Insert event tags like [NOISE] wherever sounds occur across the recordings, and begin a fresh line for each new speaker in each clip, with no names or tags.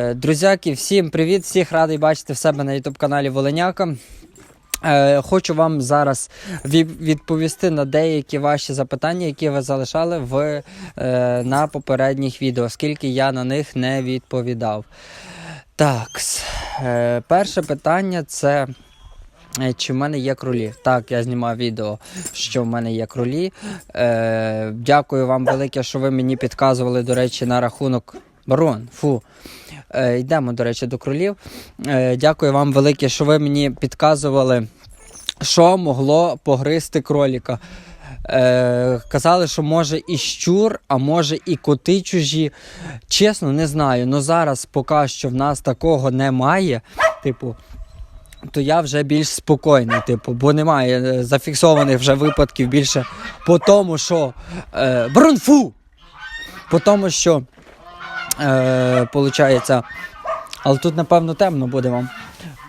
Е, Друзяки, всім привіт! Всіх радий бачити в себе на youtube каналі Волиняка. Е, Хочу вам зараз відповісти на деякі ваші запитання, які ви залишали в, е, на попередніх відео, оскільки я на них не відповідав. Так, перше питання це. Чи в мене є кролі? Так, я знімав відео, що в мене є кролі. Е, дякую вам велике, що ви мені підказували, до речі, на рахунок. Барон, фу. Е, йдемо, до речі, до кролів. Е, дякую вам велике, що ви мені підказували, що могло погризти кроліка. Е, казали, що може і щур, а може і коти чужі. Чесно, не знаю. Ну зараз поки що в нас такого немає. Типу, то я вже більш спокійний, типу, бо немає е, зафіксованих вже випадків більше по тому, що е, брунфу! По тому, що е, получається, але тут, напевно, темно буде вам.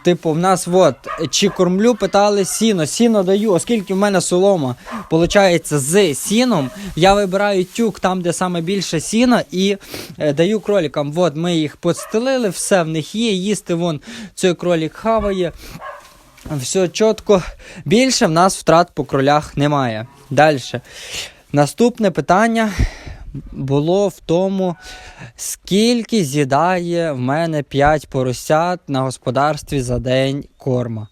Типу, в нас от, чи кормлю, питали сіно. Сіно даю, оскільки в мене солома получається з сіном, я вибираю тюк там, де саме більше сіна, і е, даю кролікам. От ми їх подстелили, все в них є. Їсти вон цей кролік хаває. Все чітко. Більше в нас втрат по кролях немає. Далі. Наступне питання було в тому, скільки з'їдає в мене 5 поросят на господарстві за день корма.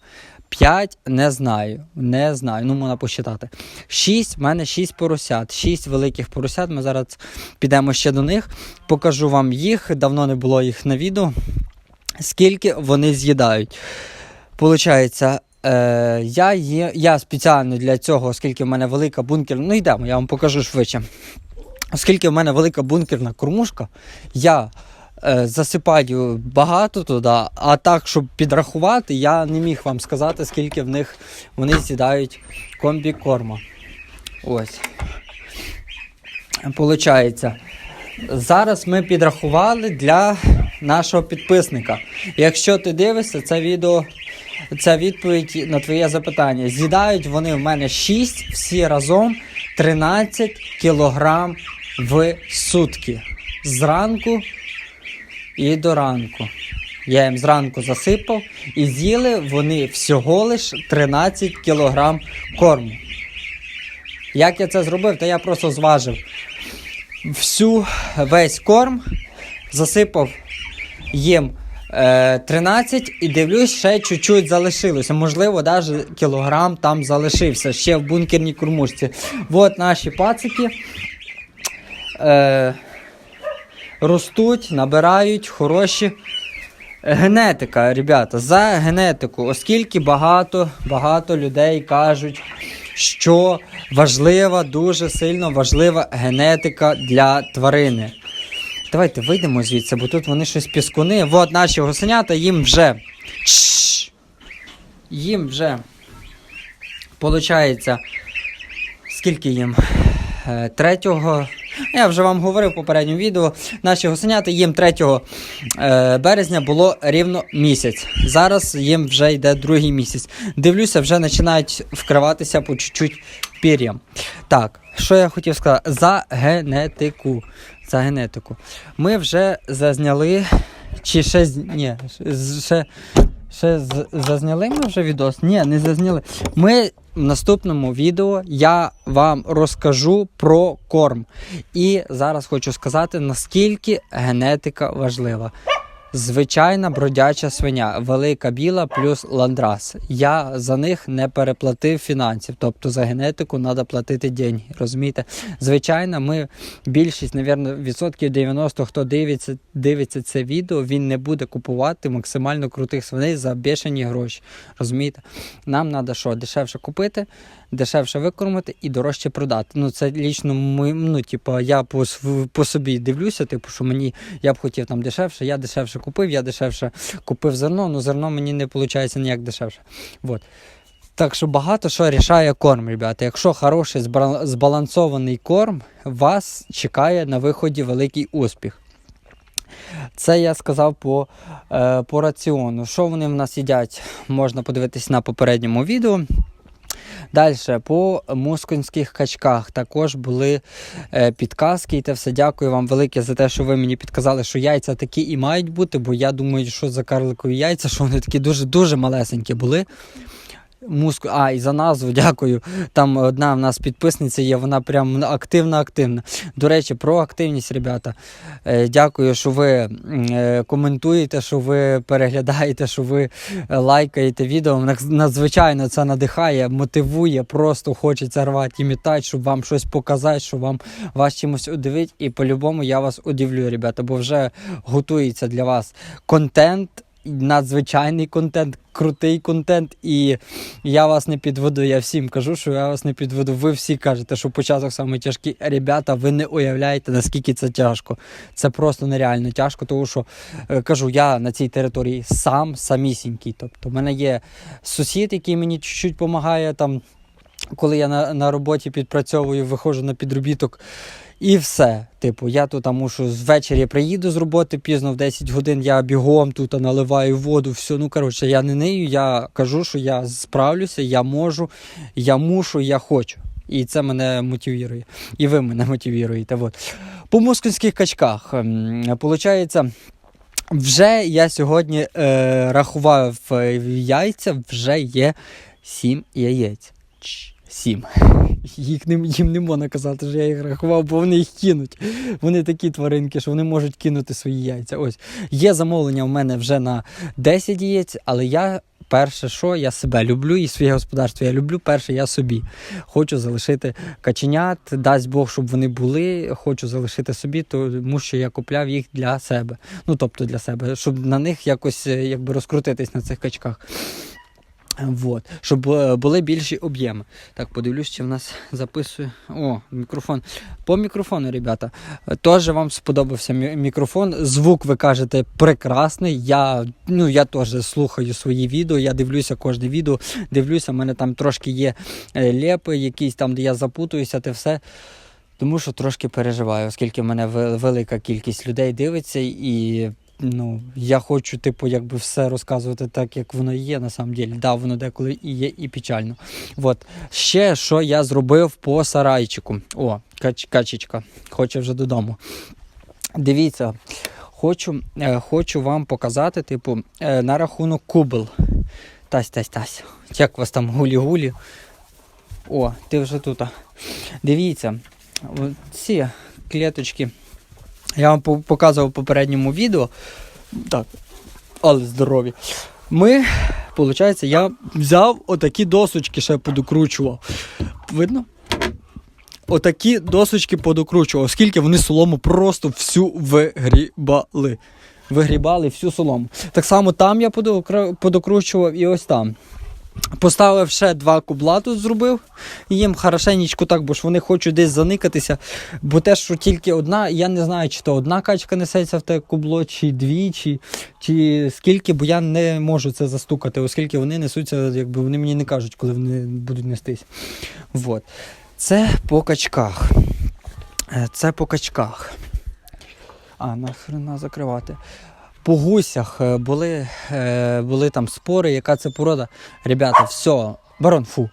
5 не знаю. Не знаю. Ну, можна посчитати. 6, в мене 6 поросят. 6 великих поросят. Ми зараз підемо ще до них. Покажу вам їх. Давно не було їх на відео. Скільки вони з'їдають. Получається, е, я, є, я спеціально для цього, оскільки в мене велика бункерна. Ну йдемо, я вам покажу швидше. Оскільки в мене велика бункерна кормушка, я е, засипаю багато туди, а так, щоб підрахувати, я не міг вам сказати, скільки в них вони з'їдають комбікорма. Ось. Получається. Зараз ми підрахували для нашого підписника. Якщо ти дивишся це відео, це відповідь на твоє запитання. З'їдають вони в мене 6, всі разом 13 кілограм в сутки. Зранку і до ранку. Я їм зранку засипав і з'їли вони всього лиш 13 кілограм корму. Як я це зробив, то я просто зважив всю весь корм, засипав їм е, 13 і дивлюсь, ще чуть-чуть залишилося. Можливо, навіть кілограм там залишився ще в бункерній кормушці. От наші пацики е, ростуть, набирають хороші. Генетика, ребята, за генетику, оскільки багато, багато людей кажуть, що важлива, дуже сильно важлива генетика для тварини. Давайте вийдемо звідси, бо тут вони щось піскуни. От наші гусенята їм вже. Їм вже. Получається, скільки їм? Е, Третього. Я вже вам говорив в попередньому відео. Наші гусенята їм 3 е, березня було рівно місяць. Зараз їм вже йде другий місяць. Дивлюся, вже починають вкриватися по чуть-чуть пір'ям. Так, що я хотів сказати? За генетику. За генетику. Ми вже зазняли. Чи ще ні, ще, ще зазняли ми вже відос? Ні, не зазняли. Ми в наступному відео я вам розкажу про корм. І зараз хочу сказати, наскільки генетика важлива. Звичайна бродяча свиня, велика біла плюс ландрас. Я за них не переплатив фінансів, тобто за генетику треба платити деньги. Розумієте? Звичайно, ми більшість, навірно, відсотків 90, хто дивиться, дивиться це відео, він не буде купувати максимально крутих свиней за бешені гроші. Розумієте? Нам треба що? Дешевше купити, дешевше викормити і дорожче продати. Ну це лічно ми, ну, типу, я по, по собі дивлюся, типу, що мені я б хотів там дешевше, я дешевше купив, я дешевше купив зерно, ну зерно мені не виходить ніяк дешевше. Вот. Так що багато що рішає корм, ребята. Якщо хороший збалансований корм, вас чекає на виході великий успіх. Це я сказав по, е, по раціону. Що вони в нас їдять, можна подивитись на попередньому відео. Далі, по мускунських качках також були е, підказки, і те все дякую вам велике за те, що ви мені підказали, що яйця такі і мають бути, бо я думаю, що за карликові яйця, що вони такі дуже-дуже малесенькі були. Муску... А, і за назву [LAUGHS] дякую. Там одна в нас підписниця є, вона прям активна-активна. До речі, про активність, ребята. Е, дякую, що ви е, коментуєте, що ви переглядаєте, що ви е, лайкаєте відео. Надзвичайно це надихає, мотивує, просто хочеться рвати і мітати, щоб вам щось показати, щоб вам вас чимось удивити. І по-любому я вас удивлю, ребята, бо вже готується для вас контент. Надзвичайний контент, крутий контент, і я вас не підведу. Я всім кажу, що я вас не підведу. Ви всі кажете, що початок саме тяжкий. Ребята, ви не уявляєте, наскільки це тяжко. Це просто нереально тяжко, тому що е, кажу, я на цій території сам самісінький. Тобто, в мене є сусід, який мені чуть-чуть допомагає там. Коли я на, на роботі підпрацьовую, виходжу на підробіток, і все. Типу, я тут мушу ввечері приїду з роботи пізно в 10 годин, я бігом тут наливаю воду, все. Ну коротше, я не нею, я кажу, що я справлюся, я можу, я мушу, я хочу. І це мене мотивує. І ви мене мотивуєте. Вот. По москвинських качках. ем, Получається. Вже я сьогодні е, рахував е, яйця, вже є 7 яєць. Сім. [LAUGHS] Їх не, їм не можна казати, що я їх рахував, бо вони їх кинуть. Вони такі тваринки, що вони можуть кинути свої яйця. Ось є замовлення в мене вже на 10 яєць, але я перше, що я себе люблю і своє господарство я люблю. Перше, я собі хочу залишити каченят. Дасть Бог, щоб вони були. Хочу залишити собі, тому що я купляв їх для себе. Ну тобто для себе, щоб на них якось е, якби розкрутитись на цих качках. Вот. Щоб е, були більші об'єми. Так, подивлюсь, чи в нас записує. О, мікрофон. По мікрофону, ребята. е, Теж вам сподобався мікрофон. Звук, ви кажете, прекрасний. Я, ну, я теж слухаю свої відео, я дивлюся кожне відео, дивлюся, в мене там трошки є е, лепи, якісь там, де я запутуюся, те все. Тому що трошки переживаю, оскільки в мене велика кількість людей дивиться, і ну, я хочу, типу, якби все розказувати так, як воно є, на самом деле. Да, воно деколи і є, і печально. От. Ще що я зробив по сарайчику. О, кач, качечка, хоче вже додому. Дивіться, хочу, е, хочу вам показати, типу, е, на рахунок кубел. Тась, тась, тась. Як у вас там гулі-гулі? О, ти вже тут. Дивіться, ці клеточки. Я вам показував в попередньому відео. Так, але здорові. Ми, виходить, я взяв отакі досочки, ще подокручував. Видно? Отакі досочки подокручував, оскільки вони солому просто всю вигрібали. Вигрібали всю солому. Так само там я подокручував і ось там. Поставив ще два кубла тут зробив. Їм хорошенечко так, бо ж вони хочуть десь заникатися. Бо те, що тільки одна, я не знаю, чи то одна качка несеться в те кубло, чи дві, чи, чи скільки, бо я не можу це застукати, оскільки вони несуться, якби вони мені не кажуть, коли вони будуть нестись. Вот. Це по качках. Е, Це по качках. А, нахрена закривати. По гусях е, були, е, були там спори, яка це порода. Ребята, все, барон, фу.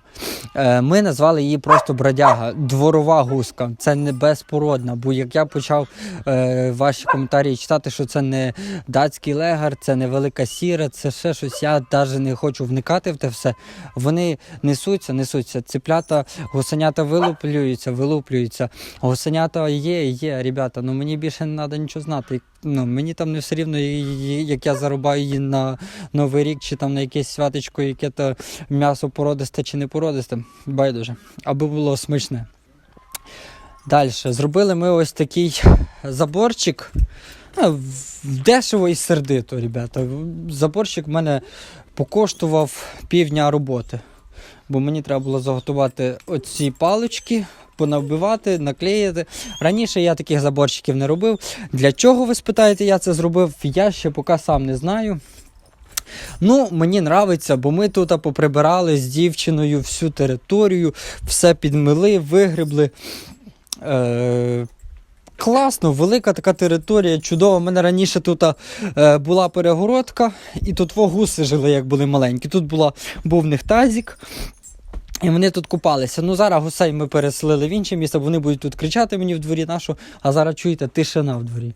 Е, Ми назвали її просто бродяга, дворова гуска. Це не безпородна, бо як я почав е, ваші коментарі читати, що це не датський легар, це не велика сіра, це ще щось. Я навіть не хочу вникати в те все. Вони несуться, несуться. Циплята, гусенята вилуплюються, вилуплюються. Гусенята є, є, ребята. Ну мені більше не треба нічого знати. Ну, мені там не все рівно, як я зарубаю її на Новий рік, чи там на якесь святочко, яке то м'ясо породисте чи не породисте. Байдуже. Аби було смачне. Далі. Зробили ми ось такий заборчик. Дешево і сердито, ребята. Заборчик в мене покоштував півдня роботи. Бо мені треба було заготувати оці палички, понавбивати, наклеїти. Раніше я таких заборчиків не робив. Для чого ви спитаєте, я це зробив? Я ще поки сам не знаю. Ну, мені нравиться, бо ми тут поприбирали з дівчиною всю територію, все підмили, вигребли. Е- Класно, велика така територія, чудова. У мене раніше тут е, була перегородка, і тут во гуси жили, як були маленькі. Тут була, був в них тазік. І вони тут купалися. Ну зараз гусей ми переселили в інше місце, бо вони будуть тут кричати мені в дворі нашу, а зараз чуєте, тишина в дворі.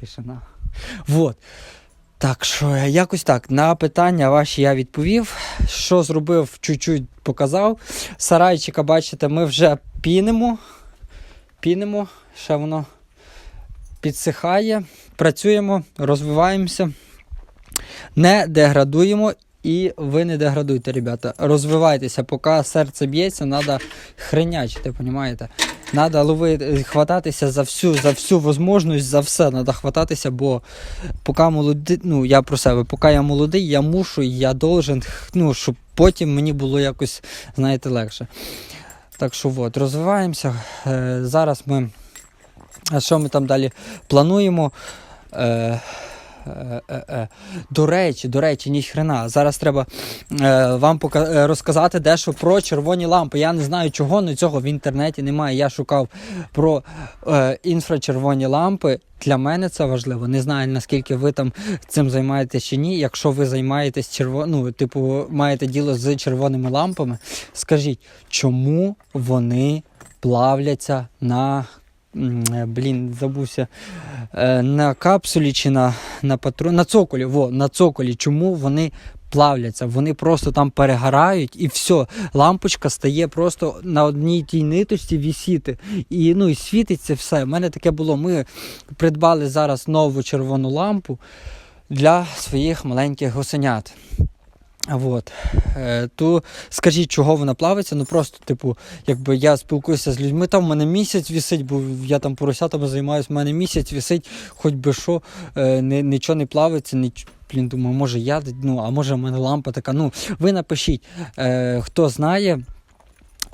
Тишина. Вот. Так що якось так. На питання ваші я відповів. Що зробив, чуть-чуть показав. Сарайчика, бачите, ми вже пінимо. Пінимо, ще воно підсихає. Працюємо, розвиваємося, не деградуємо. І ви не деградуйте, ребята. Розвивайтеся, поки серце б'ється, треба хренячити, розумієте? Треба ловити, хвататися за всю, за всю можливість, за все треба хвататися, бо поки молодий, ну я про себе, поки я молодий, я мушу, я должен, ну, щоб потім мені було якось, знаєте, легше. Так що от, розвиваємося. Е, зараз ми. А що ми там далі плануємо? Е, е, е. До речі, до речі, ніхрена. Зараз треба е, вам пока- розказати дещо про червоні лампи. Я не знаю чого, але цього в інтернеті немає. Я шукав про е, інфрачервоні лампи. Для мене це важливо. Не знаю наскільки ви там цим займаєтесь чи ні. Якщо ви займаєтесь черво... ну, типу, маєте діло з червоними лампами, скажіть, чому вони плавляться на. Е, Блін, забувся. Е, На капсулі чи на, на патрон. На цоколі, во, на цоколі. Чому вони плавляться? Вони просто там перегорають і все. Лампочка стає просто на одній тій ниточці вісіти. І, ну, і світиться все. У мене таке було. Ми придбали зараз нову червону лампу для своїх маленьких гусенят. Вот. Е, то скажіть, чого вона плавиться? Ну просто, типу, якби я спілкуюся з людьми, там в мене місяць вісить, бо я там поросятами займаюся, в мене місяць вісить, хоч би що, е, не, нічого не плавиться, ніч... Блін, думаю, може я, ну, а може в мене лампа така. Ну, ви напишіть, е, хто знає.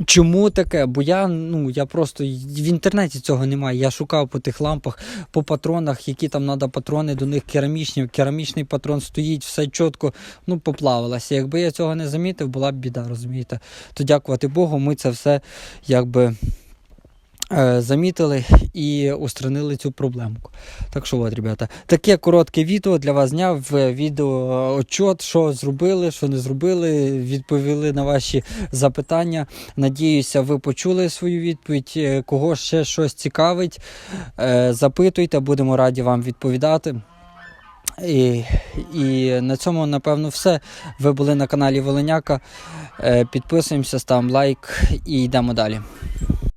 Чому таке? Бо я ну я просто в інтернеті цього немає. Я шукав по тих лампах, по патронах, які там треба патрони до них керамічні. Керамічний патрон стоїть, все чітко, ну поплавилося. Якби я цього не замітив, була б біда, розумієте? То дякувати Богу, ми це все якби. Е, Замітили і устранили цю проблемку. Так що, от, ребята, таке коротке відео для вас зняв відео отчет, що зробили, що не зробили, відповіли на ваші запитання. Надіюся, ви почули свою відповідь. Е, Кого ще щось цікавить, е, запитуйте, будемо раді вам відповідати. І, і на цьому, напевно, все. Ви були на каналі Волиняка. Підписуємося, ставимо лайк і йдемо далі.